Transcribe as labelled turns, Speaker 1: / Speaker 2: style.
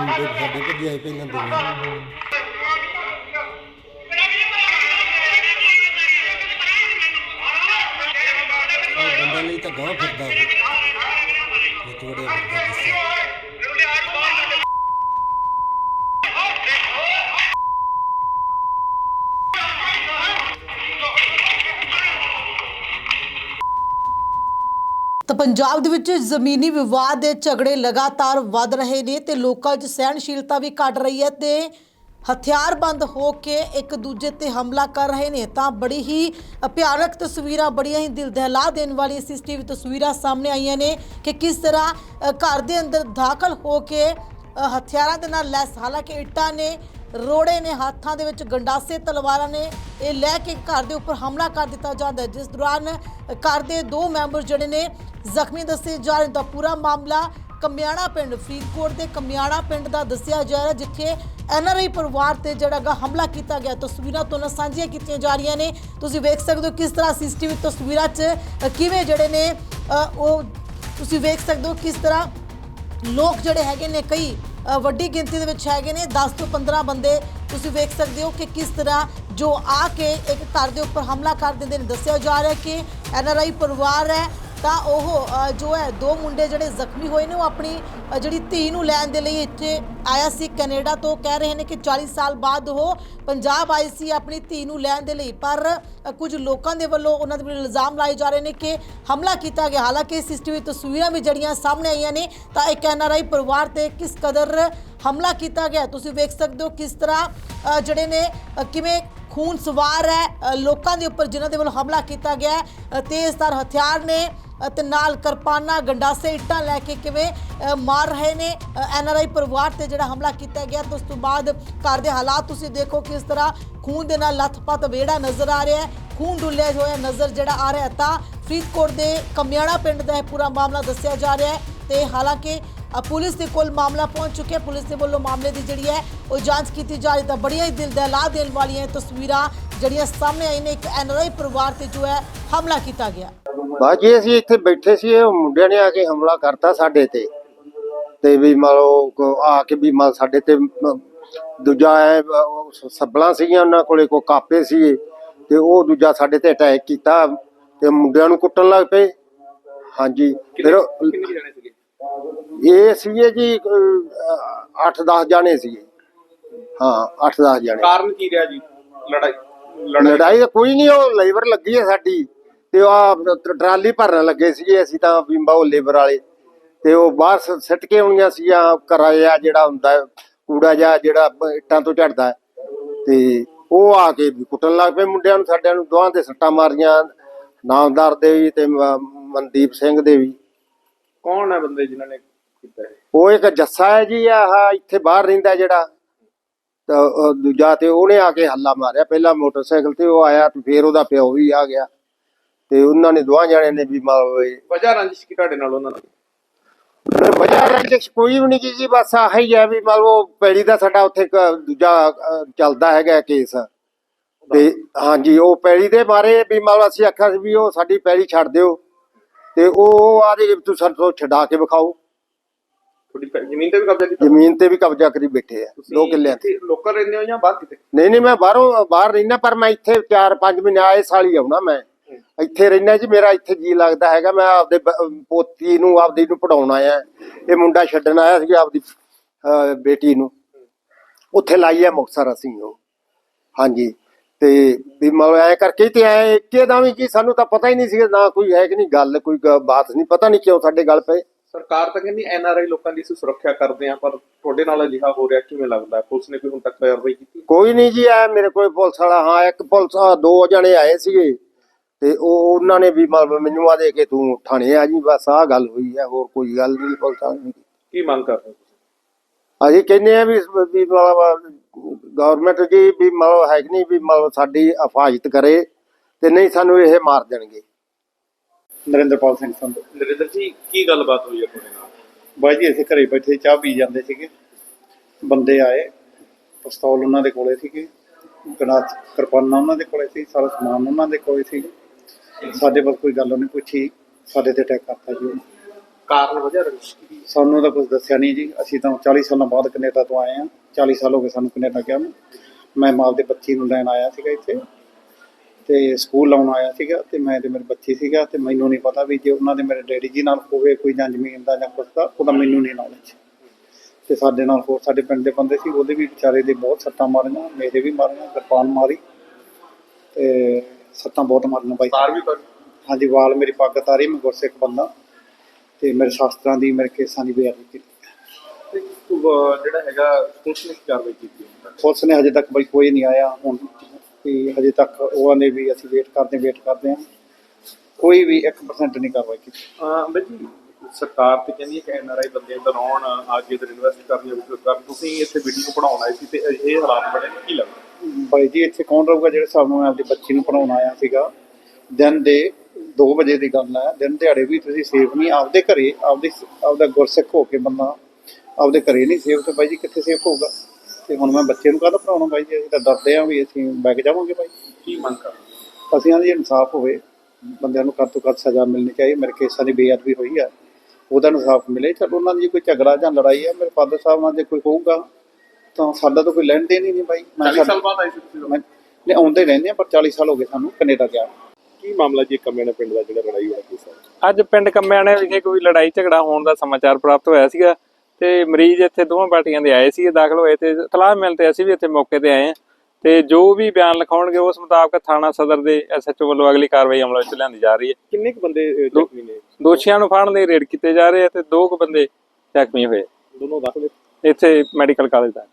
Speaker 1: ਮੁੰਡੇ ਸਾਡੇ ਭੱਜੇ ਆਏ ਪਹਿਲਾਂ ਦੋਵੇਂ ਬੰਦਾ ਲਈ ਤਾਂ ਗਾਂ ਫਿਰਦਾ ਉਹ। ਇਹ ਥੋੜੇ ਦੱਸਿਆ
Speaker 2: ਤਾਂ ਪੰਜਾਬ ਦੇ ਵਿੱਚ ਜ਼ਮੀਨੀ ਵਿਵਾਦ ਦੇ ਝਗੜੇ ਲਗਾਤਾਰ ਵੱਧ ਰਹੇ ਨੇ ਤੇ ਲੋਕਾਂ 'ਚ ਸਹਿਣਸ਼ੀਲਤਾ ਵੀ ਘਟ ਰਹੀ ਹੈ ਤੇ ਹਥਿਆਰਬੰਦ ਹੋ ਕੇ ਇੱਕ ਦੂਜੇ ਤੇ ਹਮਲਾ ਕਰ ਰਹੇ ਨੇ। ਤਾਂ ਬੜੀ ਹੀ ਭਿਆਨਕ ਤਸਵੀਰਾਂ ਬੜੀਆਂ ਹੀ ਦਿਲ ਦਹਿਲਾ ਦੇਣ ਵਾਲੀ ਸੀਸੀਟੀਵੀ ਤਸਵੀਰਾਂ ਸਾਹਮਣੇ ਆਈਆਂ ਨੇ ਕਿ ਕਿਸ ਤਰ੍ਹਾਂ ਅ, ਘਰ ਦੇ ਅੰਦਰ ਦਾਖਲ ਹੋ ਕੇ ਅ, ਹਥਿਆਰਾਂ ਦੇ ਨਾਲ ਲੈਸ ਹਾਲਾਂਕਿ ਇੱਟਾਂ ਨੇ ਰੋੜੇ ਨੇ ਹੱਥਾਂ ਦੇ ਵਿੱਚ ਗੰਡਾਸੇ, ਤਲਵਾਰਾਂ ਨੇ ਇਹ ਲੈ ਕੇ ਘਰ ਦੇ ਉੱਪਰ ਹਮਲਾ ਕਰ ਦਿੱਤਾ ਜਾਂਦਾ ਜਿਸ ਦੌਰਾਨ ਘਰ ਦੇ ਦੋ ਮੈਂਬਰ ਜਿਹੜੇ ਨੇ, ਜ਼ਖਮੀ ਦੱਸੇ ਜਾ ਰਹੇ ਤਾਂ ਪੂਰਾ ਮਾਮਲਾ ਕਮਿਆਣਾ ਪਿੰਡ, ਫਰੀਦਕੋਟ ਦੇ ਕਮਿਆਣਾ ਪਿੰਡ ਦਾ ਦੱਸਿਆ ਜਾ ਰਿਹਾ ਜਿੱਥੇ ਐਨਆਰਆਈ ਪਰਿਵਾਰ ਤੇ ਜਿਹੜਾ ਗਾ ਹਮਲਾ ਕੀਤਾ ਗਿਆ। ਤਸਵੀਰਾਂ ਤੋਂ ਸਾਂਝੀਆਂ ਕੀਤੀਆਂ ਜਾ ਰਹੀਆਂ ਨੇ। ਤੁਸੀਂ ਵੇਖ ਸਕਦੇ ਹੋ ਕਿਸ ਤਰ੍ਹਾਂ ਸੀਸੀਟੀਵੀ ਤਸਵੀਰਾਂ 'ਚ ਕਿਵੇਂ ਜਿਹੜੇ ਨੇ ਉਹ ਤੁਸੀਂ ਵੇਖ ਸਕਦੇ ਹੋ ਕਿਸ ਤਰ੍ਹਾਂ ਲੋਕ ਜਿਹੜੇ ਹੈਗੇ ਨੇ, ਕਈ ਵੱਡੀ ਗਿਣਤੀ ਦੇ ਵਿੱਚ ਹੈਗੇ ਨੇ। 10 ਤੋਂ 15 ਬੰਦੇ ਤੁਸੀਂ ਵੇਖ ਸਕਦੇ ਹੋ ਕਿ ਕਿਸ ਤਰ੍ਹਾਂ ਜੋ ਆ ਕੇ ਇੱਕ ਘਰ ਦੇ ਉੱਪਰ ਹਮਲਾ ਕਰ ਦਿੰਦੇ ਨੇ। ਦੱਸਿਆ ਜਾ ਰਿਹਾ ਕਿ ਐਨਆਰਆਈ ਪਰਿਵਾਰ ਹੈ। ਤਾਂ ਉਹ ਜੋ ਹੈ, ਦੋ ਮੁੰਡੇ ਜਿਹੜੇ ਜ਼ਖਮੀ ਹੋਏ ਨੇ, ਉਹ ਆਪਣੀ ਜਿਹੜੀ ਧੀ ਨੂੰ ਲੈਣ ਦੇ ਲਈ ਇੱਥੇ ਆਇਆ ਸੀ ਕੈਨੇਡਾ ਤੋਂ। ਕਹਿ ਰਹੇ ਨੇ ਕਿ 40 ਸਾਲ ਬਾਅਦ ਉਹ ਪੰਜਾਬ ਆਈ ਸੀ ਆਪਣੀ ਧੀ ਨੂੰ ਲੈਣ ਦੇ ਲਈ। ਪਰ ਕੁਝ ਲੋਕਾਂ ਦੇ ਵੱਲੋਂ ਉਹਨਾਂ ਦੇ ਵੱਲੋਂ ਇਲਜ਼ਾਮ ਲਾਏ ਜਾ ਰਹੇ ਨੇ ਕਿ ਹਮਲਾ ਕੀਤਾ ਗਿਆ। ਹਾਲਾਂਕਿ ਸੀਸੀਟੀਵੀ ਤਸਵੀਰਾਂ ਵੀ ਜੜੀਆਂ ਸਾਹਮਣੇ ਆਈਆਂ ਨੇ, ਤਾਂ ਇੱਕ ਐਨਆਰਆਈ ਪਰਿਵਾਰ ਤੇ ਕਿਸ ਕਦਰ ਹਮਲਾ ਕੀਤਾ ਗਿਆ? ਤੁਸੀਂ ਵੇਖ ਸਕਦੇ ਹੋ ਕਿਸ ਤਰ੍ਹਾਂ ਜਿਹੜੇ ਨੇ ਕਿਵੇਂ ਖੂਨ ਸਵਾਰ ਹੈ ਲੋਕਾਂ ਦੇ ਉੱਪਰ ਜਿਨ੍ਹਾਂ ਦੇ ਵੱਲੋਂ ਹਮਲਾ ਕੀਤਾ ਗਿਆ ਹੈ, ਤੇਜ਼ਧਾਰ ਹਥਿਆਰ ਨੇ ਅ, ਤੇ ਨਾਲ ਕਿਰਪਾਨਾਂ ਗੰਡਾਸੇ ਇੱਟਾਂ ਲੈ ਕੇ ਕਿਵੇਂ ਮਾਰ ਰਹੇ ਨੇ ਐੱਨ ਆਰ ਆਈ ਪਰਿਵਾਰ ਤੇ ਜਿਹੜਾ ਹਮਲਾ ਕੀਤਾ ਗਿਆ ਤੇ ਉਸ ਤੋਂ ਬਾਅਦ ਘਰ ਦੇ ਹਾਲਾਤ ਤੁਸੀਂ ਦੇਖੋ ਕਿਸ ਤਰ੍ਹਾਂ ਖੂਨ ਦੇ ਨਾਲ ਲੱਥਪੱਥ ਵੇੜਾ ਨਜ਼ਰ ਆ ਰਿਹਾ ਹੈ ਖੂਨ ਡੁੱਲਿਆ ਹੋਇਆ ਨਜ਼ਰ ਜਿਹੜਾ ਆ ਰਿਹਾ ਤਾਂ ਫਰੀਦਕੋਟ ਦੇ ਕਮਿਆਣਾ ਪਿੰਡ ਦਾ ਇਹ ਪੂਰਾ ਮਾਮਲਾ ਦੱਸਿਆ ਜਾ ਰਿਹਾ ਹੈ ਤੇ ਹਾਲਾਂਕਿ ਪੁਲਿਸ ਦੇ ਕੋਲ ਮਾਮਲਾ ਪਹੁੰਚ ਚੁੱਕਿਆ। ਪੁਲਿਸ ਦੇ ਵੱਲੋਂ ਮਾਮਲੇ ਦੀ ਜਿਹੜੀ ਹੈ ਉਹ ਜਾਂਚ ਕੀਤੀ ਜਾ ਰਹੀ ਤਾਂ ਬੜੀਆਂ ਹੀ ਦਿਲ ਦਹਿਲਾ ਦੇਣ ਵਾਲੀਆਂ ਇਹ ਤਸਵੀਰਾਂ ਜਿਹੜੀਆਂ ਸਾਹਮਣੇ ਆਈ ਨੇ। ਇੱਕ ਐਨਆਰਆਈ ਪਰਿਵਾਰ ਤੇ ਜੋ ਹੈ ਹਮਲਾ ਕੀਤਾ ਗਿਆ।
Speaker 1: ਬਾਜੀ ਅਸੀਂ ਇੱਥੇ ਬੈਠੇ ਸੀ ਉਹ ਮੁੰਡਿਆਂ ਨੇ ਆ ਕੇ ਹਮਲਾ ਕਰਤਾ ਸਾਡੇ ਤੇ। ਤੇ ਵੀ ਕੋ- ਆ ਕੇ ਵੀ ਮਤਲਬ ਸਾਡੇ ਤੇ ਦੂਜਾ ਹੈ ਸੱਬਲਾਂ ਸੀਗੀਆਂ ਉਹਨਾਂ ਕੋਲੇ ਕੋ ਕਾਪੇ ਸੀ ਤੇ ਉਹ ਦੂਜਾ ਸਾਡੇ ਤੇ ਅਟੈਕ ਕੀਤਾ ਤੇ ਮੁੰਡਿਆਂ ਨੂੰ ਕੁੱਟਣ ਲੱਗ ਪਏ। ਹਾਂਜੀ ਫਿਰ ਇਹ ਸੀਗੇ ਜੀ 8-10 ਜਾਣੇ ਸੀਗੇ। ਹਾਂ 8-10 ਜਾਣੇ।
Speaker 3: ਕਾਰਨ ਕੀ ਰਿਹਾ ਜੀ? ਲੜਾਈ
Speaker 1: ਲੜਾਈ। ਤਾਂ ਕੋਈ ਨਹੀਂ ਉਹ ਲੇਬਰ ਲੱਗੀ ਹੈ ਸਾਡੀ। ਤੇ ਆ ਟਰਾਲੀ ਭਰਨ ਲੱਗੇ ਸੀਗੇ ਅਸੀਂ ਤਾਂ ਵੀ ਉਹ ਲੇਬਰ ਵਾਲੇ। ਤੇ ਉਹ ਬਾਹਰ ਸ- ਸਿੱਟ ਕੇ ਆਉਣੀਆਂ ਸੀਗੀਆਂ ਕਿਰਾਇਆ ਜਿਹੜਾ ਹੁੰਦਾ ਹੈ, ਕੂੜਾ ਜਿਹਾ ਜਿਹੜਾ ਬ- ਇੱਟਾਂ ਤੋਂ ਝੜਦਾ। ਹੈ। ਤੇ ਉਹ ਆ ਕੇ ਵੀ ਕੁੱਟਣ ਲੱਗ ਪਏ ਮੁੰਡਿਆਂ ਨੂੰ ਸਾਡਿਆਂ ਨੂੰ ਦੋਹਾਂ ਤੇ ਸੱਟਾਂ ਮਾਰੀਆਂ। ਨਾਮਦਾਰ ਦੇ ਵੀ ਤੇ ਮ- ਮਨਦੀਪ ਸਿੰਘ ਦੇ ਵੀ।
Speaker 3: ਕੌਣ ਹੈ ਬੰਦੇ ਜਿਨ੍ਹਾਂ ਨੇ ਕੀਤਾ ਇਹ?
Speaker 1: ਉਹ ਇੱਕ ਜੱਸਾ ਹੈ ਜੀ ਆਹ ਇੱਥੇ ਬਾਹਰ ਰਹਿੰਦਾ ਜਿਹੜਾ। ਤਾਂ ਉਹ ਦੂਜਾ ਤੇ ਉਹਨੇ ਆ ਕੇ ਹੱਲਾ ਮਾਰਿਆ। ਪਹਿਲਾਂ ਮੋਟਰਸਾਈਕਲ ਤੇ ਉਹ ਆਇਆ ਤੇ ਫਿਰ ਉਹਦਾ ਪਿਓ ਵੀ ਆ ਗਿਆ। ਤੇ ਉਹਨਾਂ ਨੇ ਦੋਹਾਂ ਜਣਿਆਂ ਨੇ ਵੀ ਮਤਲਬ
Speaker 3: ਵਜ੍ਹਾ ਰੰਜਿਸ਼ ਕੀ ਤੁਹਾਡੇ ਨਾਲ ਉਹਨਾਂ ਦੀ?
Speaker 1: ਵਜ੍ਹਾ ਰੰਜਿਸ਼ ਕੋਈ ਵੀ ਨਹੀਂ ਜੀ ਬਸ ਆਹ ਹੀ ਹੈ ਵੀ ਮਤਲਬ ਉਹ ਪੈੜੀ ਦਾ ਸਾਡਾ ਉੱਥੇ ਇੱਕ ਦੂਜਾ ਅਹ, ਚੱਲਦਾ ਹੈਗਾ ਕੇਸ। ਤੇ ਹਾਂਜੀ ਉਹ ਪੈੜੀ ਦੇ ਬਾਰੇ ਵੀ ਮਤਲਬ ਅਸੀਂ ਆਖਿਆ ਸੀ ਵੀ ਉਹ ਸਾਡੀ ਪੈੜੀ ਛੱਡ ਦਿਓ। ਤੇ ਉਹ ਆਦੇ ਤੁਸੀਂ ਸਾਨੂੰ ਛਡਾ ਕੇ ਵਿਖਾਓ।
Speaker 3: ਤੁਹਾਡੀ ਪੈ- ਜ਼ਮੀਨ ਤੇ ਵੀ ਕਬਜ਼ਾ ਕੀਤਾ?
Speaker 1: ਜ਼ਮੀਨ ਤੇ ਵੀ ਕਬਜ਼ਾ ਕਰੀ ਬੈਠੇ ਆ। ਦੋ ਕਿੱਲਿਆਂ ਤੇ
Speaker 3: ਲੋਕਲ ਰਹਿੰਦੇ ਹੋ ਜਾਂ ਬਾਹਰ ਕਿਤੇ?
Speaker 1: ਨਹੀਂ ਨਹੀਂ ਮੈਂ ਬਾਹਰੋਂ ਬਾਹਰ ਰਹਿਣਾ ਪਰ ਮੈਂ ਇੱਥੇ 4-5 ਮਹੀਨੇ ਆਏ ਸਾਲ ਆਉਣਾ ਮੈਂ। ਇੱਥੇ ਰਹਿਣਾ ਜੀ ਮੇਰਾ ਇੱਥੇ ਜੀ ਲੱਗਦਾ ਹੈਗਾ। ਮੈਂ ਆਪਦੇ ਬ- ਪੋਤੀ ਨੂੰ ਆਪਦੀ ਨੂੰ ਪੜਾਉਣ ਆਇਆ। ਇਹ ਮੁੰਡਾ ਛੱਡਣ ਆਇਆ ਸੀ ਆਪਦੀ ਅਹ, ਬੇਟੀ ਨੂੰ। ਉੱਥੇ ਲਾਈ ਹੈ ਮੁਕਤਸਰ ਅਸੀਂ ਉਹ। ਹਾਂਜੀ। ਤੇ ਵੀ ਮੈਂ ਐ ਕਰਕੇ ਤੇ ਆਏ ਇੱਕੇਦਮ ਹੀ ਜੀ ਸਾਨੂੰ ਤਾਂ ਪਤਾ ਹੀ ਨਹੀਂ ਸੀ ਨਾ ਕੋਈ ਹੈ ਕਿ ਨਹੀਂ ਗੱਲ ਕੋਈ ਗ- ਬਾਤ ਨਹੀਂ ਪਤਾ ਨਹੀਂ ਕਿਉਂ ਸਾਡੇ ਗੱਲ ਪਏ।
Speaker 3: ਸਰਕਾਰ ਤਾਂ ਕਹਿੰਦੀ ਐਨ ਆਰ ਆਈ ਲੋਕਾਂ ਦੀ ਅਸੀਂ ਸੁਰੱਖਿਆ ਕਰਦੇ ਆ ਪਰ ਤੁਹਾਡੇ ਨਾਲ ਅਜਿਹਾ ਹੋ ਰਿਹਾ ਕਿਵੇਂ ਲੱਗਦਾ? ਪੁਲਿਸ ਨੇ ਕੋਈ ਹੁਣ ਤੱਕ ਕਾਰਵਾਈ ਕੀਤੀ?
Speaker 1: ਕੋਈ ਨਹੀਂ ਜੀ ਆ ਮੇਰੇ ਕੋਲ ਪੁਲਿਸ ਵਾਲਾ ਹਾਂ ਇੱਕ ਪੁਲਿਸ ਆ ਦੋ ਜਣੇ ਆਏ ਸੀਗੇ। ਤੇ ਉਹ ਉਹਨਾਂ ਨੇ ਵੀ ਮਤਲਬ ਮੈਨੂੰ ਆ ਦੇ ਕੇ ਤੂੰ ਥਾਣੇ ਆ ਜੀ ਬਸ ਆਹ ਗੱਲ ਹੋਈ ਹੈ ਹੋਰ ਕੋਈ ਗੱਲ ਨਹੀਂ ਪੁਲਿਸ ਵਾਲੇ ਦੀ
Speaker 3: ਕੀ ਮੰਗ ਕਰ ਰਹੇ ਹੋ ਤੁਸੀਂ?
Speaker 1: ਅਸੀਂ ਕਹਿੰਦੇ ਆ ਵੀ ਵੀ ਮਤਲਬ ਗਵਰਨਮੈਂਟ ਜੀ ਵੀ ਮਤਲਬ ਹੈ ਕਿ ਨਹੀਂ ਵੀ ਮਤਲਬ ਸਾਡੀ ਹਿਫਾਜ਼ਤ ਕਰੇ ਤੇ ਨਹੀਂ ਸਾਨੂੰ ਇਹ ਮਾਰ ਦੇਣਗੇ।
Speaker 4: ਨਰਿੰਦਰਪਾਲ ਸਿੰਘ ਸੰਧੂ।
Speaker 3: ਨਰਿੰਦਰ ਜੀ ਕੀ ਗੱਲਬਾਤ ਹੋਈ ਹੈ ਤੁਹਾਡੇ ਨਾਲ?
Speaker 4: ਬਾਈ ਜੀ ਅਸੀਂ ਘਰੇ ਬੈਠੇ ਚਾਹ ਪੀ ਜਾਂਦੇ ਸੀਗੇ। ਬੰਦੇ ਆਏ ਪਿਸਤੌਲ ਉਹਨਾਂ ਦੇ ਕੋਲੇ ਸੀਗੇ। ਗਨਾਤ ਕਿਰਪਾਨਾਂ ਉਹਨਾਂ ਦੇ ਕੋਲੇ ਸੀ ਸਾਰਾ ਸਮਾਨ ਉਹਨਾਂ ਦੇ ਕੋਲੇ ਸੀ। ਸਾਡੇ ਕੋਲ ਕੋਈ ਗੱਲ ਨਹੀਂ ਪੁੱਛੀ ਸਾਡੇ ਤੇ ਅਟੈਕ ਕਰਤਾ ਜੀ। ਉਹਨੇ।
Speaker 3: ਕਾਰਨ ਵਜ੍ਹਾ ਰੰਜਿਸ਼ ਕੀ
Speaker 4: ਸਾਨੂੰ ਤਾਂ ਕੁਝ ਦੱਸਿਆ ਨਹੀਂ ਜੀ। ਅਸੀਂ ਤਾਂ 40 ਸਾਲਾਂ ਬਾਅਦ ਕੈਨੇਡਾ ਤੋਂ ਆਏ ਹਾਂ। 40 ਸਾਲ ਹੋ ਗਏ ਸਾਨੂੰ ਕੈਨੇਡਾ ਗਿਆ ਨੂੰ। ਮੈਂ ਮਾਂ ਦੇ ਬੱਚੀ ਨੂੰ ਲੈਣ ਆਇਆ ਸੀਗਾ ਇੱਥੇ। ਤੇ ਸਕੂਲ ਲਾਉਣ ਆਇਆ ਸੀਗਾ ਤੇ ਮੈਂ ਤੇ ਮੇਰੇ ਬੱਚੀ ਸੀਗਾ ਤੇ ਮੈਨੂੰ ਨਹੀਂ ਪਤਾ ਵੀ ਜੇ ਉਹਨਾਂ ਦੇ ਮੇਰੇ ਡੈਡੀ ਜੀ ਨਾਲ ਹੋਵੇ ਕੋਈ ਜਾਂ ਜ਼ਮੀਨ ਦਾ ਜਾਂ ਕੁਛ ਦਾ ਉਹਦਾ ਮੈਨੂੰ ਨਹੀਂ ਨੌਲੇਜ ਤੇ ਸਾਡੇ ਨਾਲ ਹੋਰ ਸਾਡੇ ਪਿੰਡ ਦੇ ਬੰਦੇ ਸੀ ਉਹਦੇ ਵੀ ਵਿਚਾਰੇ ਦੇ ਬਹੁਤ ਸੱਟਾਂ ਮਾਰੀਆਂ ਮੇਰੇ ਵੀ ਮਾਰੀਆਂ ਕਿਰਪਾਨ ਮਾਰੀ। ਤੇ ਸੱਟਾਂ ਬਹੁਤ ਮਾਰੀਆਂ ਬਾਈ।
Speaker 3: ਵੀ
Speaker 4: ਹਾਂਜੀ ਵਾਲ ਮੇਰੀ ਪੱਗ ਤਾਰੀ ਮੈਂ ਗੁਰਸਿੱਖ ਬੰਦਾ। ਤੇ ਮੇਰੇ ਸ਼ਾਸਤਰਾਂ ਦੀ ਮੇਰੇ ਕੇਸਾਂ ਦੀ ਬੇਅਦਬੀ ਕੀਤੀ।
Speaker 3: ਤੇ ਜਿਹੜਾ ਹੈਗਾ ਪੁਲਿਸ ਨੇ ਕਾਰਵਾਈ ਕੀਤੀ?
Speaker 4: ਪੁਲਿਸ ਨੇ ਹਜੇ ਤੱਕ ਬਈ ਕੋਈ ਨਹੀਂ ਆਇਆ ਹੁਣ ਤੇ ਹਜੇ ਤੱਕ ਉਹਨਾਂ ਨੇ ਵੀ ਅਸੀਂ ਵੇਟ ਕਰਦੇ ਵੇਟ ਕਰਦੇ ਹਾਂ। ਕੋਈ ਵੀ 1% ਨਹੀਂ ਕਾਰਵਾਈ ਕੀਤੀ।
Speaker 3: ਅੰਬੇ ਜੀ ਸਰਕਾਰ ਤੇ ਕਹਿੰਦੀ ਹੈ ਕਿ ਐਨਆਰਆਈ ਬੰਦੇ ਅੰਦਰ ਆਉਣ ਆ ਕੇ ਇਧਰ ਇਨਵੈਸਟ ਕਰਨੀ ਹੋਵੇ ਕਰ ਤੁਸੀਂ ਇੱਥੇ ਵੀਡੀਓ ਪੜਾਉਣ ਆਏ ਸੀ ਤੇ ਇਹ ਹਾਲਾਤ ਬਣੇ ਨੇ, ਕੀ ਲੱਗਦਾ?
Speaker 4: ਬਾਈ ਜੀ ਇੱਥੇ ਕੌਣ ਰਹੂਗਾ ਜਿਹੜੇ ਹਿਸਾਬ ਨਾਲ ਆਪਣੀ ਬੱਚੀ ਨੂੰ ਪੜਾਉਣ ਆਇਆ ਸੀਗਾ? ਦਿਨ ਦੇ 2 ਵਜੇ ਦੀ ਗੱਲ ਹੈ ਦਿਨ ਦਿਹਾੜੇ ਵੀ ਤੁਸੀਂ ਸੇਫ ਨਹੀਂ ਆਪਦੇ ਘਰੇ ਆਪਦੇ ਆਪਦਾ ਗੁਰਸਿੱਖ ਹੋ ਕੇ ਬੰਦਾ ਆਪਦੇ ਘਰੇ ਨਹੀਂ ਸੇਫ ਤੇ ਬਾਈ ਜੀ ਕਿੱਥੇ ਸੇਫ ਹੋਊਗਾ? ਤੇ ਹੁਣ ਮੈਂ ਬੱਚੇ ਨੂੰ ਕਾਹਦਾ ਪੜਾਉਣਾ ਬਾਈ ਜੀ? ਅਸੀਂ ਤਾਂ ਡਰਦੇ ਹਾਂ ਵੀ ਅਸੀਂ ਬੈਗ ਜਾਵਾਂਗੇ ਬਾਈ।
Speaker 3: ਕੀ ਮੰਗ ਕਰਦੇ?
Speaker 4: ਅਸੀਂ ਆਂਦੇ ਇਨਸਾਫ ਹੋਵੇ ਬੰਦਿਆਂ ਨੂੰ ਘੱਟ ਤੋਂ ਘੱਟ ਸਜ਼ਾ ਮਿਲਣੀ ਚਾਹੀਦੀ ਮੇਰੇ ਕੇਸਾਂ ਦੀ ਬੇਅਦਬੀ ਹੋਈ ਆ ਉਹਦਾ ਇਨਸਾਫ ਮਿਲੇ। ਚਲੋ ਉਹਨਾਂ ਦੀ ਜੇ ਕੋਈ ਝਗੜਾ ਜਾਂ ਲੜਾਈ ਆ ਮੇਰੇ ਫਾਦਰ ਸਾਹਿਬ ਨਾਲ ਜੇ ਕੋਈ ਹੋਊਗਾ ਤਾਂ ਸਾਡਾ ਤਾਂ ਕੋਈ ਲੈਣ ਦੇਣ ਹੀ ਨਹੀਂ ਬਾਈ। ਮੈਂ
Speaker 3: 40 ਸਾਲ ਬਾਅਦ ਆਏ ਸੀ ਤੁਸੀਂ
Speaker 4: ਮੈਂ ਨੇ ਆਉਂਦੇ ਰਹਿੰਦੇ ਆ ਪਰ 40 ਸਾਲ ਹੋ ਗਏ ਸਾਨੂੰ ਕੈਨੇਡਾ ਗਿਆ।
Speaker 3: ਕੀ ਮਾਮਲਾ ਜੀ ਕੰਮੇਣਾ ਪਿੰਡ ਦਾ ਜਿਹੜਾ ਲੜਾਈ ਹੋਇਆ ਦਾ
Speaker 5: ਅੱਜ ਪਿੰਡ ਕੰਮਿਆਣੇ ਵਿਖੇ ਕੋਈ ਲੜਾਈ ਝਗੜਾ ਹੋਣ ਦਾ ਸਮਾਚਾਰ ਪ੍ਰਾਪਤ ਹੋਇਆ ਸੀਗਾ ਤੇ ਮਰੀਜ਼ ਇੱਥੇ ਦੋਵਾਂ ਪਾਰਟੀਆਂ ਦੇ ਆਏ ਸੀ ਦਾਖਲ ਹੋਏ ਤੇ ਤਲਾਹ ਮਿਲ ਤੇ ਅਸੀਂ ਵੀ ਇੱਥੇ ਮੌਕੇ ਤੇ ਆਏ ਹਾਂ ਤੇ ਜੋ ਵੀ ਬਿਆਨ ਲਿਖਾਉਣਗੇ ਉਸ ਮੁਤਾਬਕ ਥਾਣਾ ਸਦਰ ਦੇ ਐਸਐਚਓ ਵੱਲੋਂ ਅਗਲੀ ਕਾਰਵਾਈ ਅਮਲ ਵਿੱਚ ਲਿਆਂਦੀ ਜਾ ਰਹੀ ਹੈ।
Speaker 3: ਕਿੰਨੇ ਕੁ ਬੰਦੇ ਜ਼ਖਮੀ ਨੇ?
Speaker 5: ਦੋਸ਼ੀਆਂ ਨੂੰ ਫੜਨ ਲਈ ਰੇਡ ਕੀਤੇ ਜਾ ਰਹੇ ਆ ਤੇ ਦੋ ਕੁ ਬੰਦੇ ਜ਼ਖਮੀ ਹੋਏ।
Speaker 3: ਦੋਨੋਂ ਦਾਖਲ
Speaker 5: ਇੱਥੇ ਮੈਡੀਕਲ ਕਾਲਜ ਦਾ।